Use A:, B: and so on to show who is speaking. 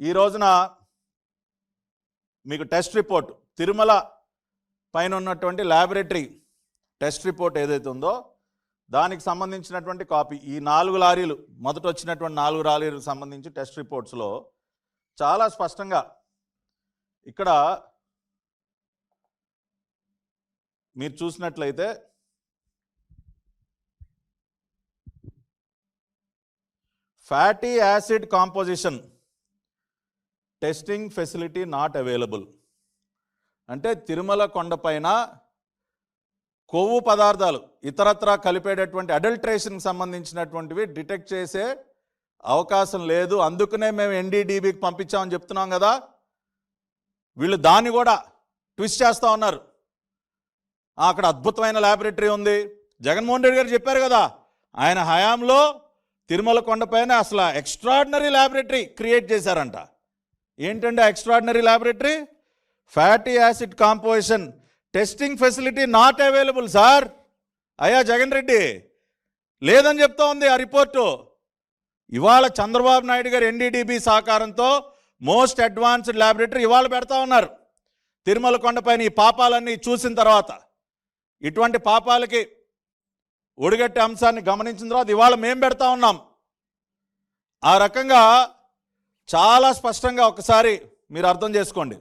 A: ఈ రోజున మీకు టెస్ట్ రిపోర్ట్ తిరుమల పైన ఉన్నటువంటి ల్యాబొరేటరీ టెస్ట్ రిపోర్ట్ ఏదైతే ఉందో దానికి సంబంధించినటువంటి కాపీ ఈ నాలుగు లారీలు మొదట వచ్చినటువంటి నాలుగు లారీలకు సంబంధించి టెస్ట్ రిపోర్ట్స్లో చాలా స్పష్టంగా ఇక్కడ మీరు చూసినట్లయితే fatty acid composition testing facility not available. అంటే తిరుమల కొండపైన కొవ్వు పదార్థాలు ఇతరత్రా కలిపేటటువంటి అడల్ట్రేషన్కి సంబంధించినటువంటివి డిటెక్ట్ చేసే అవకాశం లేదు. అందుకనే మేము ఎన్డీడీబీకి పంపించామని చెప్తున్నాం కదా. వీళ్ళు దాన్ని కూడా ట్విస్ట్ చేస్తూ ఉన్నారు. అక్కడ అద్భుతమైన ల్యాబొరేటరీ ఉంది. జగన్మోహన్ రెడ్డి గారు చెప్పారు కదా ఆయన హయాంలో తిరుమల కొండపైన అసలు ఎక్స్ట్రాడినరీ ల్యాబొరేటరీ క్రియేట్ చేశారంట. ఏంటంటే extraordinary laboratory fatty acid composition testing facility not available sir అయ్యా జగన్ రెడ్డి లేదని చెప్తా ఉంది ఆ రిపోర్టు. ఇవాళ చంద్రబాబు నాయుడు గారు ఎన్డీడీబీ సహకారంతో మోస్ట్ అడ్వాన్స్డ్ ల్యాబొరేటరీ ఇవాళ పెడతా ఉన్నారు. తిరుమల కొండపైన ఈ పాపాలన్నీ చూసిన తర్వాత. ఇటువంటి పాపాలకి ఒడిగట్టే అంశాన్ని గమనించిన తర్వాత ఇవాళ మేము పెడతా ఉన్నాం. ఆ రకంగా చాలా స్పష్టంగా ఒకసారి మీరు అర్థం చేసుకోండి.